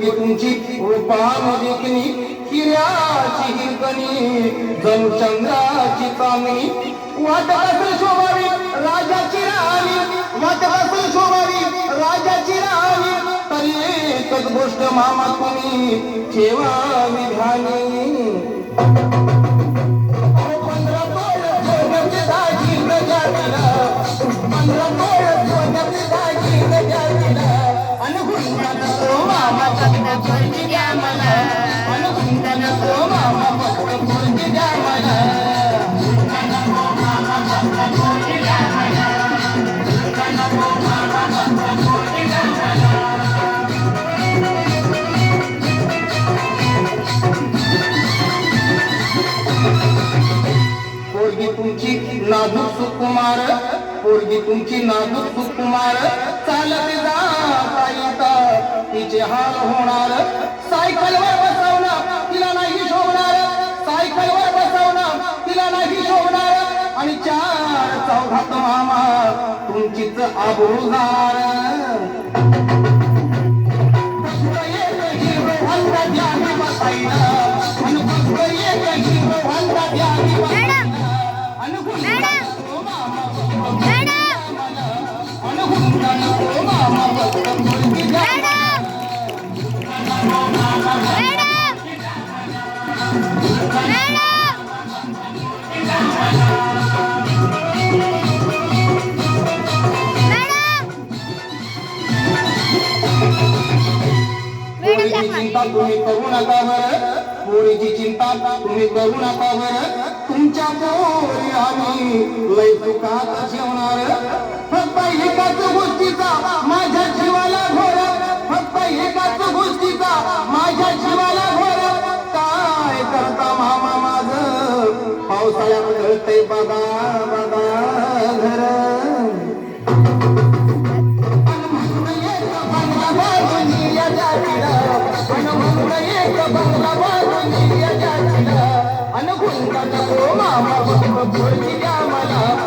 पोरगी तुमची रूपान देखणी हिऱ्याची हिरकणी जणू चंद्राची चांदणी वाटत शोभावी राजाची राणी वाटत शोभावी राजाची राणी. तरी एकच गोष्ट मामा तुम्ही ठेवावी विधानी फक्त पोरगी द्या मला. अन हुंडा नको मामा फक्त पोरगी द्या मला. पोरगी तुमची नाजूक सुकुमार पोरगी तुमची नाजूक सुकुमार. चालत जा येता तिचे हाल होणार. सायकलवर बसवणं तिला नाही शोभणार. सायकलवर बसवणं तिला नाही शोभणार. आणि चार चौघात मामा तुमचीच आबरूदार पोरीची चिंता तुम्ही करू नका बरं पोरीची चिंता तुम्ही करू नका बरं तुमच्या पोरी आम्ही लय सुखात जेवणार फक्त एकाच गोष्टीचा माझ्या जीवाला घोर. फक्त एकाच गोष्टीचा माझ्या जीवाला घोर. काय करता मामा माझ? पावसाळ्यात घडतंय बघा बघा घर. मामा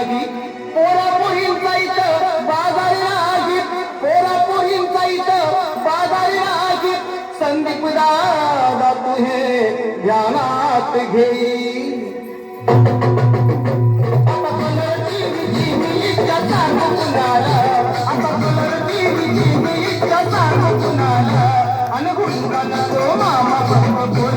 नाही पोरापुरींचा इथं बाजारी नाही पोरापुरींचा इथं बाजारी नाही संदीप दादा तुझे हे ध्यानात घेई आता कलर कुणाला. नको मामा बोल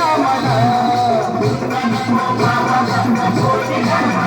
Thank you.